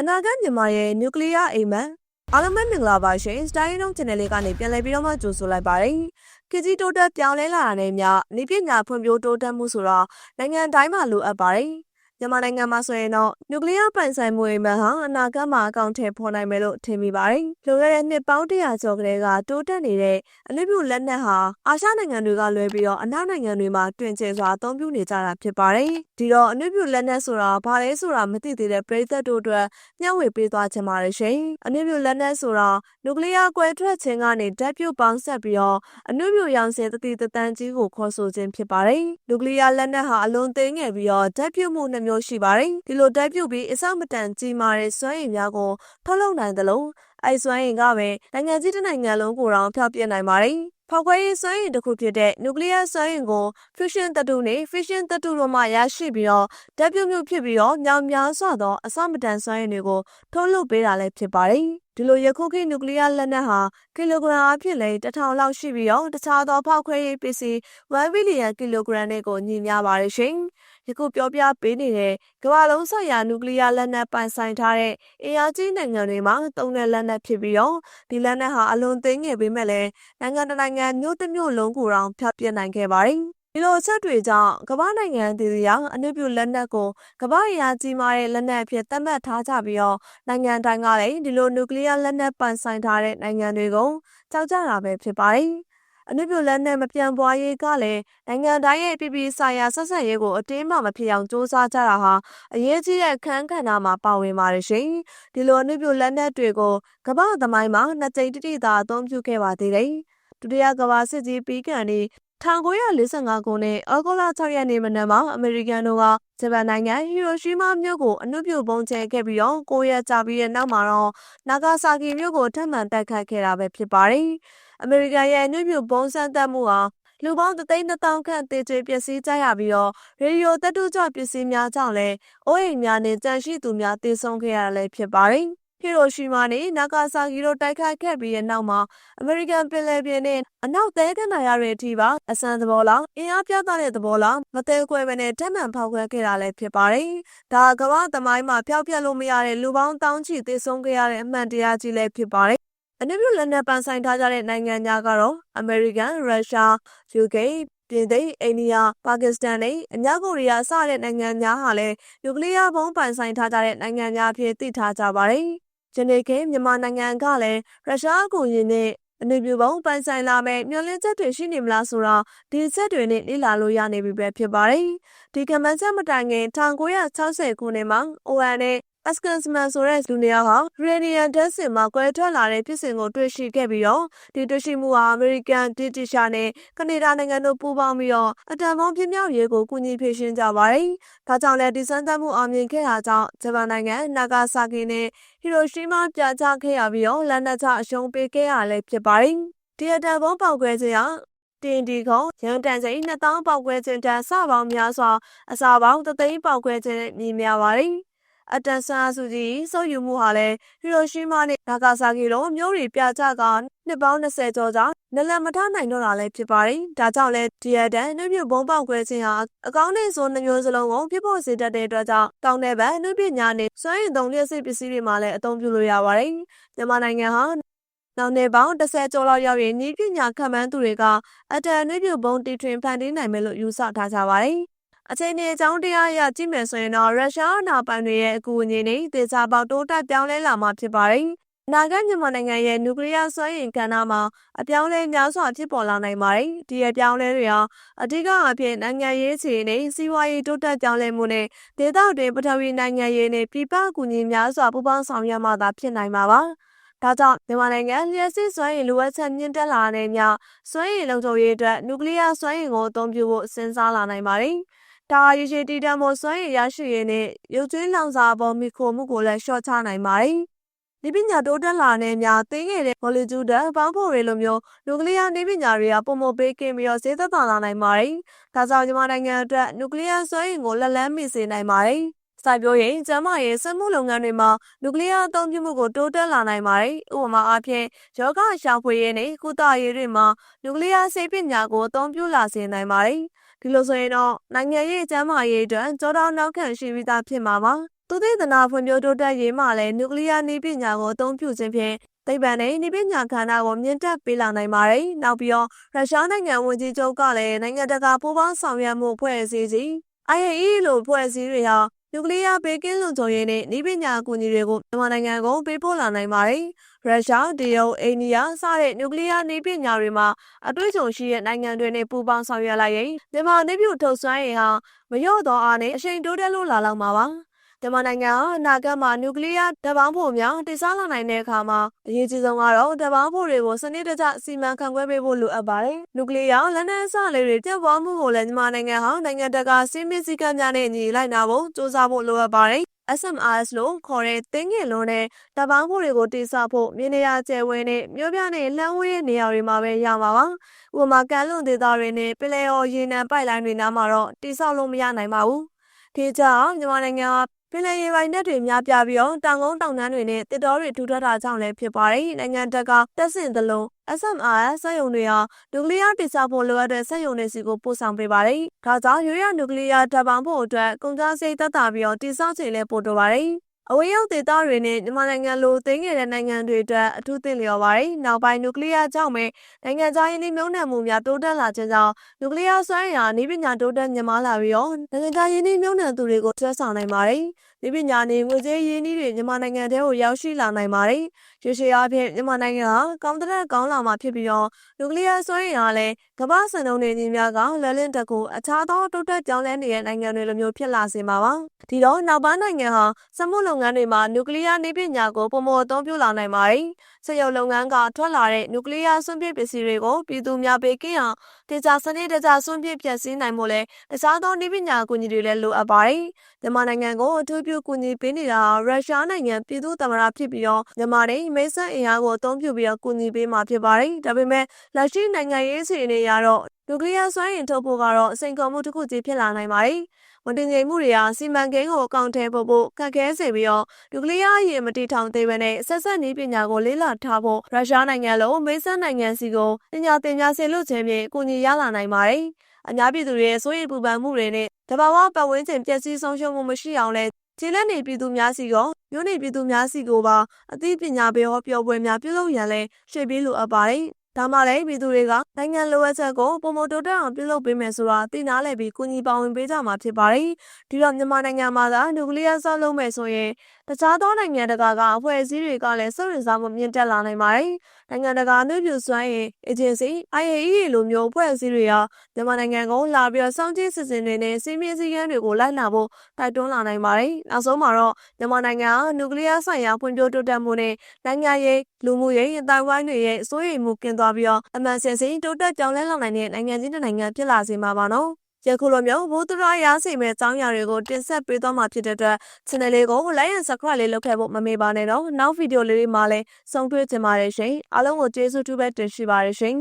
အနာဂတ်မြန်မာရဲ့နျူကလ িয়ার အိမ်မက်အားလုံးပဲမင်္ဂလာပါရှင်စတိုင်းလုံး channel လေးကနေပြန်လည်ပြီးတော့မှကြိုဆိုလိုက်ပါတယ်။ခေတ်ကြီးတိုးတက်ပြောင်းလဲလာတာနဲ့မျှနေပညာဖွံ့ဖြိုးတိုးတက်မှုဆိုတော့နိုင်ငံတိုင်းမှာလိုအပ်ပါတယ်။ မြန်မာနိုင်ငံမှာဆိုရင်တော့နျူကလ িয়ার ပိုင်ဆိုင်မှုအိမ်မက်ဟာအနာဂတ်မှာအကောင့်ထဲပေါ်နိုင်မယ်လို့ထင်မိပါတယ်။လိုခဲ့တဲ့နှစ်ပေါင်းတရာကျော်ကလေးကတိုးတက်နေတဲ့အနုပြုလက်နက်ဟာအာရှနိုင်ငံတွေကလွဲပြီးတော့အနောက်နိုင်ငံတွေမှာတွင်ကျစွာအသုံးပြုနေကြတာဖြစ်ပါတယ်။ဒီတော့အနုပြုလက်နက်ဆိုတာဘာလဲဆိုတာမသိသေးတဲ့ပြည်သက်တို့အတွက်မျှဝေပေးသွားချင်ပါတယ်ရှင်။အနုပြုလက်နက်ဆိုတာနျူကလ িয়ার ကွဲထွက်ခြင်းကနေဓာတ်ပြုတ်ပေါင်းဆက်ပြီးတော့အနုပြုရောင်စင်တတိတတန်းကြီးကိုခေါ်ဆိုခြင်းဖြစ်ပါတယ်။နျူကလ িয়ার လက်နက်ဟာအလွန်သေးငယ်ပြီးတော့ဓာတ်ပြုတ်မှုနှ မျိုးရှိပါတယ်။ဒီလိုတိုက်ပြုတ်ပြီးအစမတန်ကြီးမားတဲ့စွမ်းရည်များကိုထုတ်လုပ်နိုင်သလိုအိုက်စွမ်းရည်ကပဲနိုင်ငံကြီးတစ်နိုင်ငံလုံးကိုတောင်ဖျောက်ပြနိုင်ပါတယ်။ဖောက်ခွဲရေးစွမ်းရည်တစ်ခုဖြစ်တဲ့ nuclear စွမ်းရည်ကို fusion သတ္တုနဲ့ fission သတ္တုတို့မှရရှိပြီးတော့ဓာတ်ပြုတ်မှုဖြစ်ပြီးတော့မြောင်များစွာသောအစမတန်စွမ်းရည်တွေကိုထုတ်လုပ်ပေးတာလည်းဖြစ်ပါတယ်။ဒီလိုရခုခေတ်နျူကလ িয়ার လက်နက်ဟာကီလိုဂရမ်အဖြစ်လည်း1000လောက်ရှိပြီးတော့တခြားသောဖောက်ခွဲရေးပစ္စည်း1ဘီလီယံကီလိုဂရမ်တွေကိုညီမျှပါရရှင်။ ယခုပြောပြပေးနေတဲ့ကမ္ဘာလုံးဆိုင်ရာနျူကလ িয়ার လက်နက်ပိုင်ဆိုင်ထားတဲ့အင်အားကြီးနိုင်ငံတွေမှာသုံးတဲ့လက်နက်ဖြစ်ပြီးတော့ဒီလက်နက်ဟာအလွန်သိငယ်ပေမဲ့လည်းနိုင်ငံတနိုင်ငံမြို့တစ်မြို့လုံးကိုတောင်ဖျက်ပစ်နိုင်ခဲ့ပါတယ်။ဒီလိုအချက်တွေကြောင့်ကမ္ဘာနိုင်ငံတည်တည်ရာအနုပြုလက်နက်ကိုကမ္ဘာအင်အားကြီးမားတဲ့လက်နက်အဖြစ်သတ်မှတ်ထားကြပြီးတော့နိုင်ငံတိုင်းကလည်းဒီလိုနျူကလ িয়ার လက်နက်ပိုင်ဆိုင်ထားတဲ့နိုင်ငံတွေကိုကြောက်ကြတာပဲဖြစ်ပါတယ်။ အနုပြုလက်နဲ့မပြန့်ပွားရေးကလည်းနိုင်ငံတိုင်းရဲ့ပြည်ပြည်ဆိုင်ရာဆက်ဆံရေးကိုအတင်းမှမဖြစ်အောင်စ조사ကြတာဟာအရေးကြီးတဲ့ခန်းကဏ္ဍမှာပါဝင်ပါတယ်ရှင်။ဒီလိုအနုပြုလက်နက်တွေကိုကမ္ဘာသမိုင်းမှာနှစ်ကြိမ်တိတိသာအသုံးပြုခဲ့ပါသေးတယ်။ဒုတိယကမ္ဘာစစ်ကြီးပြီးကန်ဒီ1945ခုနှစ်အောက်တိုဘာ6ရက်နေ့မနက်မှာအမေရိကန်တို့ကဂျပန်နိုင်ငံဟီရိုရှီးမားမြို့ကိုအနုပြုပုံကျဲခဲ့ပြီးတော့9ရက်ကြာပြီးတဲ့နောက်မှာတော့နာဂါဆာကီမြို့ကိုထပ်မံတိုက်ခတ်ခဲ့တာပဲဖြစ်ပါတယ်။ အမေရိကန်ရဲ့အနှွေပြုပုံစံတက်မှုဟာလူပေါင်း3သိန်း2000ခန့်တေချေပျက်စီးကြရပြီးတော့ရေဒီယိုတက်တုကြပစ္စည်းများကြောင့်လည်းအိုးအိမ်များနဲ့ကြန့်ရှိသူများတေဆုံးခဲ့ရတာလည်းဖြစ်ပါတယ်။ဟီရိုရှီမာနဲ့နာဂါဆာကီတို့တိုက်ခိုက်ခဲ့ပြီးတဲ့နောက်မှာအမေရိကန်ပင်လယ်ပြင်နဲ့အနောက်သဲကနာရတွေအထိပါအစံသဘောလောက်အင်အားပြသတဲ့သဘောလောက်မသေးခွဲပဲနဲ့တက်မှန်ဖောက်ခွဲခဲ့တာလည်းဖြစ်ပါတယ်။ဒါကမ္ဘာသမိုင်းမှာဖျောက်ပြက်လို့မရတဲ့လူပေါင်းတောင်းချီသေဆုံးခဲ့ရတဲ့အမှန်တရားကြီးလည်းဖြစ်ပါတယ် အနုပြုလက်နက်ပန်ဆိုင်ထားကြတဲ့နိုင်ငံများကတော့အမေရိကန်၊ရုရှား၊ယူကေပြင်သစ်၊အိန္ဒိယ၊ပါကစ္စတန်နဲ့အများကိုရီးယားစတဲ့နိုင်ငံများဟာလည်းနျူကလ িয়ার ဘုံးပန်ဆိုင်ထားကြတဲ့နိုင်ငံများအဖြစ်သိထားကြပါတယ်။ဂျနေကေမြန်မာနိုင်ငံကလည်းရုရှားအကူအညီနဲ့အနုပြုပုံပန်ဆိုင်လာမဲ့မျောလင်းချက်တွေရှိနေမလားဆိုတော့ဒီချက်တွေနဲ့လေ့လာလို့ရနေပြီပဲဖြစ်ပါတယ်။ဒီကမ္ဘာချက်မတိုင်ခင်1960ခုနှစ်မှာ ON နဲ့ အစကန်စမန်ဆိုတဲ့လူနေရာဟာရေဒီယန်ဒက်စင်မှာကွဲထွက်လာတဲ့ဖြစ်စဉ်ကိုတွေ့ရှိခဲ့ပြီးတော့ဒီတွေ့ရှိမှုဟာအမေရိကန်ဗြိတိရှာနဲ့ကနေဒါနိုင်ငံတို့ပူးပေါင်းပြီးတော့အတန်ပေါင်းပြင်းမြောက်ရေးကိုကူညီဖြည့်ရှင်းကြပါတယ်။ဒါကြောင့်လည်းဒီစမ်းသပ်မှုအောင်မြင်ခဲ့တာကြောင့်ဂျပန်နိုင်ငံနာဂါဆာကီနဲ့ဟီရိုရှီးမားပြချခဲ့ရပြီးတော့လက်နက်ချအရှုံးပေးခဲ့ရလည်းဖြစ်ပါတယ်။ဒီအတန်ပေါင်းပေါက်ကွဲခြင်းဟာတင်ဒီခုံရန်တန်ချိန်2000ပေါက်ကွဲခြင်းတန်စပေါင်းများစွာအစာပေါင်း3သိန်းပေါက်ကွဲခြင်းမြင်များပါတယ်။ အတန်ဆာစုကြီးစိုးယူမှုဟာလည်းဟီရိုရှီးမားနဲ့နာဂါဆာကီလိုမြို့တွေပြကြကနှစ်ပေါင်း20ကျော်ကြာနလန်မထနိုင်တော့တာလည်းဖြစ်ပါတယ်။ဒါကြောင့်လည်းဒီရတန်နှုတ်ပြဘုံပေါက်ခွဲခြင်းဟာအကောင်းနဲ့ဆိုနှမျိုးစလုံးကိုဖြစ်ဖို့စေတတ်တဲ့အတွက်ကြောင့်တောင်းတဲ့ဘက်နှုတ်ပညာနဲ့စွမ်းရည်သုံးလျက်စစ်ပစ္စည်းတွေမှာလည်းအသုံးပြုလို့ရပါတယ်။မြန်မာနိုင်ငံဟာနောက်နေပေါင်း30ကျော်လောက်ရောက်ရင်ဤပညာခံမှန်းသူတွေကအတန်နှွေးပြဘုံတီထွင်ဖန်တီးနိုင်မယ်လို့ယူဆထားကြပါတယ်။ အချိန်နဲ့အကြောင်းတရားအရကြည့်မယ်ဆိုရင်တော့ရုရှားအနာပိုင်တွေရဲ့အကူအညီနဲ့ဒေသပေါက်တိုးတက်ပြောင်းလဲလာမှာဖြစ်ပါတယ်။နာဂတ်မြန်မာနိုင်ငံရဲ့နျူကလ িয়ার စွမ်းအင်ကဏ္ဍမှာအပြောင်းလဲများစွာဖြစ်ပေါ်လာနိုင်ပါတယ်။ဒီအပြောင်းလဲတွေဟာအဓိကအဖြစ်နိုင်ငံရေးခြေနဲ့စီးပွားရေးတိုးတက်ပြောင်းလဲမှုနဲ့ဒေသတွင်းပထဝီနိုင်ငံရေးနဲ့ပြည်ပကူညီများစွာပူးပေါင်းဆောင်ရွက်မှသာဖြစ်နိုင်မှာပါ။ဒါကြောင့်မြန်မာနိုင်ငံလျှက်စစ်စွမ်းရည်လိုအပ်ချက်မြင့်တက်လာတဲ့ညစွမ်းရည်လုံခြုံရေးအတွက်နျူကလ িয়ার စွမ်းရည်ကိုအသုံးပြုဖို့စဉ်းစားလာနိုင်ပါတယ်။ ဒါရေရှည်တည်တံ့ဖို့စွမ်းရည်ရရှိရေးနဲ့ရုပ်သွင်းလောင်စာပေါ်မိခိုမှုကိုလည်းလျှော့ချနိုင်ပါတယ်။ဒီပညာတိုးတက်လာတဲ့များသိငယ်တဲ့မော်လီကျူးဓာတ်ပေါင်းဖို့တွေလိုမျိုးနျူကလ িয়ার နေပညာတွေကပုံမပေးကင်းပြီးတော့ဈေးသက်သာလာနိုင်ပါတယ်။ဒါကြောင့်မြန်မာနိုင်ငံအတွက်နျူကလ িয়ার စွမ်းရည်ကိုလက်လန်းမိစေနိုင်ပါတယ်။စိုက်ပျိုးရေးကျန်းမာရေးစက်မှုလုပ်ငန်းတွေမှာနျူကလ িয়ার အသုံးပြုမှုကိုတိုးတက်လာနိုင်ပါတယ်။ဥပမာအားဖြင့်ယောဂရှာဖွေရေးနဲ့ကုသရေးတွေမှာနျူကလ িয়ার ဆေးပညာကိုအသုံးပြုလာစေနိုင်ပါတယ်။ ဒီလိုဆိုရင်တော့နိုင်ငံရေးအကျမ်းမာရေးအတွက်ကြောတောင်းနောက်ခံရှိပြီးသားဖြစ်မှာပါသူသိသနာဖွံ့ဖြိုးတိုးတက်ရေးမှလည်းနျူကလ িয়ার နည်းပညာကိုအသုံးပြုခြင်းဖြင့်သိပ္ပံနဲ့နည်းပညာခန္ဓာကိုမြင့်တက်ပေးလာနိုင်ပါတယ်။နောက်ပြီးတော့ရုရှားနိုင်ငံဝန်ကြီးချုပ်ကလည်းနိုင်ငံတကာပူးပေါင်းဆောင်ရွက်မှုဖွဲ့စည်းစီ IAEA လို့ဖွဲ့စည်းတွေဟာ နျူကလ িয়ার ဘေကင်းလုံခြုံရေးနဲ့နည်းပညာအကူအညီတွေကိုမြန်မာနိုင်ငံကိုပေးပို့လာနိုင်ပါတယ်။ရုရှား၊တရုတ်၊အိန္ဒိယစတဲ့နျူကလ িয়ার နည်းပညာတွေမှာအတွေ့အကြုံရှိတဲ့နိုင်ငံတွေနဲ့ပူးပေါင်းဆောင်ရွက်လိုက်ရင်မြန်မာနည်းပြုထုတ်စွမ်းရည်ဟာမလျော့သောအားနဲ့အရှိန်တိုးတက်လို့လာလောက်မှာပါ။ မြန်မာနိုင်ငံဟာအနာဂတ်မှာနျူကလ িয়ার ဓာတ်ပေါင်းဖို့များတည်ဆောက်လာနိုင်တဲ့အခါမှာအရေးကြီးဆုံးကတော့ဓာတ်ပေါင်းဖို့တွေကိုစနစ်တကျစီမံခန့်ခွဲပေးဖို့လိုအပ်ပါတယ်။နျူကလ িয়ার လက်နက်အစလေးတွေပြတ်ပွားမှုကိုလည်းမြန်မာနိုင်ငံဟာနိုင်ငံတကာစီးမင်းစည်းကမ်းများနဲ့ညီလိုက်နာဖို့စူးစမ်းဖို့လိုအပ်ပါတယ်။ SMRS လို့ခေါ်တဲ့တင်းငင်လုံးနဲ့တပန်းဖို့တွေကိုတိစောက်ဖို့မြေနေရာကျယ်ဝဲနဲ့မြို့ပြနဲ့လှမ်းဝေးတဲ့နေရာတွေမှာပဲရမှာပါ။ဥပမာကမ်းလွန်ဒေသတွေနဲ့ပလဲအော်ရေနံပိုက်လိုင်းတွေနားမှာတော့တိစောက်လို့မရနိုင်ပါဘူး။ဒီကြောင့်မြန်မာနိုင်ငံဟာပ င်လယ်ရေပိုင်နက်တွေများပြားပြီးတော့တောင်ကုန်းတောင်တန်းတွေနဲ့တစ်တော်တွေထူထပ်တာကြောင့်လည်းဖြစ်ပါတယ်။နိုင်ငံတကာတက်ဆင့်သလုံး SMR စက်ရုံတွေဟာနျူကလ িয়ার တိစောက်ဖို့လိုအပ်တဲ့စက်ရုံတွေစီကိုပို့ဆောင်ပေးပါတယ်။ဒါကြောင့်ရိုးရနျူကလ িয়ার ဓာတ်ပေါင်းဖို့အတွက်ကုန်ကျစရိတ်သက်သာပြီးတော့တိစောက်ချိန်လည်းပိုတိုပါတယ်။ အဝေးရောက်ဒေသတွေနဲ့မြန်မာနိုင်ငံလိုသိငယ်တဲ့နိုင်ငံတွေအတွက်အထူးသင့်လျော်ပါတယ်။နောက်ပိုင်းနျူကလ িয়ার ကြောင့်ပဲနိုင်ငံခြားရင်းနှီးမြှုပ်နှံမှုများတိုးတက်လာခြင်းကြောင့်နျူကလ িয়ার စွမ်းအင်အားနည်းပညာတိုးတက်မြင့်မားလာပြီးတော့နိုင်ငံခြားရင်းနှီးမြှုပ်နှံသူတွေကိုဆွဲဆောင်နိုင်ပါတယ်။ ဒီပညာနဲ့ငွေကြေးရင်းနှီးတွေမြန်မာနိုင်ငံထဲကိုရောက်ရှိလာနိုင်ပါတယ်။ရေရှည်အားဖြင့်မြန်မာနိုင်ငံဟာကောင်းတဲ့ကောင်းလာမှာဖြစ်ပြီးတော့နျူကလ িয়ার စွမ်းအင်အားလည်းကမ္ဘာစံနှုန်းတွေညီများကလဲလင့်တက်ကိုအခြားသောတိုးတက်ကြောင်းလဲနေတဲ့နိုင်ငံတွေလိုမျိုးဖြစ်လာစေမှာပါ။ဒီတော့နောက်ပိုင်းနိုင်ငံဟာစက်မှုလုပ်ငန်းတွေမှာနျူကလ িয়ার နည်းပညာကိုပုံမအသုံးပြုလာနိုင်ပါတယ်။စက်ရုံလုပ်ငန်းကထွက်လာတဲ့နျူကလ িয়ার စွန့်ပစ်ပစ္စည်းတွေကိုပြည်သူများပေးကင်းအောင်တေချာစနစ်တကျစွန့်ပစ်ပြည့်စည်နိုင်ဖို့လဲတခြားသောနည်းပညာအကူအညီတွေလည်းလိုအပ်ပါတယ်။မြန်မာနိုင်ငံကိုအထူး ပြုကူညီပေးနေတာရုရှားနိုင်ငံပြည်သူ့သမ္မတဖြစ်ပြီးတော့မြန်မာနဲ့မိတ်ဆက်အင်အားကိုအသုံးပြုပြီးတော့ကူညီပေးမှာဖြစ်ပါတယ်။ဒါပေမဲ့လက်ရှိနိုင်ငံရေးစီအနေရတော့နျူကလ িয়ার စွမ်းအင်ထုတ်ဖို့ကတော့အစိန်ခေါ်မှုတစ်ခုကြီးဖြစ်လာနိုင်ပါတယ်။မတင်ငိမ်မှုတွေဟာစီမံကိန်းကိုအကောင့်ထဲပို့ဖို့ခက်ခဲစေပြီးတော့နျူကလ িয়ার အရေးမတည်ထောင်သေးဘဲနဲ့ဆက်ဆက်နည်းပညာကိုလေးလာထားဖို့ရုရှားနိုင်ငံလိုမိတ်ဆက်နိုင်ငံစီကိုပညာသင်ကြားစေလို့ခြင်းဖြင့်အကူအညီရလာနိုင်ပါတယ်။အများပြည်သူတွေရဲ့စိုးရိမ်ပူပန်မှုတွေနဲ့တဘာဝပတ်ဝန်းကျင်ပျက်စီးဆုံးရှုံးမှုမရှိအောင်လဲ ခြေလက်နေပြည်သူများစီကောမြို့နေပြည်သူများစီကိုပါအသိပညာပေးဟောပြောပွဲများပြုလုပ်ရန်လဲရှေ့ပြေးလိုအပ်ပါတယ်ဒါမှလည်းပြည်သူတွေကနိုင်ငံလိုအပ်ချက်ကိုပုံမတိုးတက်အောင်ပြုလုပ်ပေးမယ်ဆိုတာသိနာလဲပြီးကုညီပါဝင်ပေးကြမှာဖြစ်ပါတယ်။ဒီတော့မြန်မာနိုင်ငံမှာသာနျူကလ িয়ার ဆောက်လုပ်မယ်ဆိုရင်တခြားသောနိုင်ငံတကာကအဖွဲ့အစည်းတွေကလည်းစိတ်ဝင်စားမှုမြင့်တက်လာနိုင်ပါတယ်။နိုင်ငံတကာမြို့ပြစွမ်းရင် agency IAEA လိုမျိုးအဖွဲ့အစည်းတွေဟာမြန်မာနိုင်ငံကိုလာပြီးစောင့်ကြည့်စစ်စင်တွေနဲ့စီးမြင့်စည်းကမ်းတွေကိုလိုက်နာဖို့တိုက်တွန်းလာနိုင်ပါတယ်။နောက်ဆုံးမှာတော့မြန်မာနိုင်ငံဟာနျူကလ িয়ার ဆိုင်ရာဖွံ့ဖြိုးတိုးတက်မှုနဲ့နိုင်ငံရေးလူမှုရေးအတိုင်းဝိုင်းတွေရဲ့စိုးရိမ်မှုကင်းသွားပြီးတော့အမှန်စင်စင်တိုးတက်ကြောင်းလဲလာနိုင်တဲ့နိုင်ငံကြီးတစ်နိုင်ငံဖြစ်လာစေမှာပါနော်။ ယခုလိုမျိုးဘိုးတရရစီမဲ့အကြောင်းအရာတွေကိုတင်ဆက်ပေးသွားမှာဖြစ်တဲ့အတွက် channel လေးကို like and subscribe လေးလုပ်ခဲ့ဖို့မမေ့ပါနဲ့တော့နောက်ဗီဒီယိုလေးတွေမှာလည်းဆုံတွေ့ကြပါရစေရှင်အားလုံးကိုကျေးဇူးတူပဲတင်ရှိပါရရှင်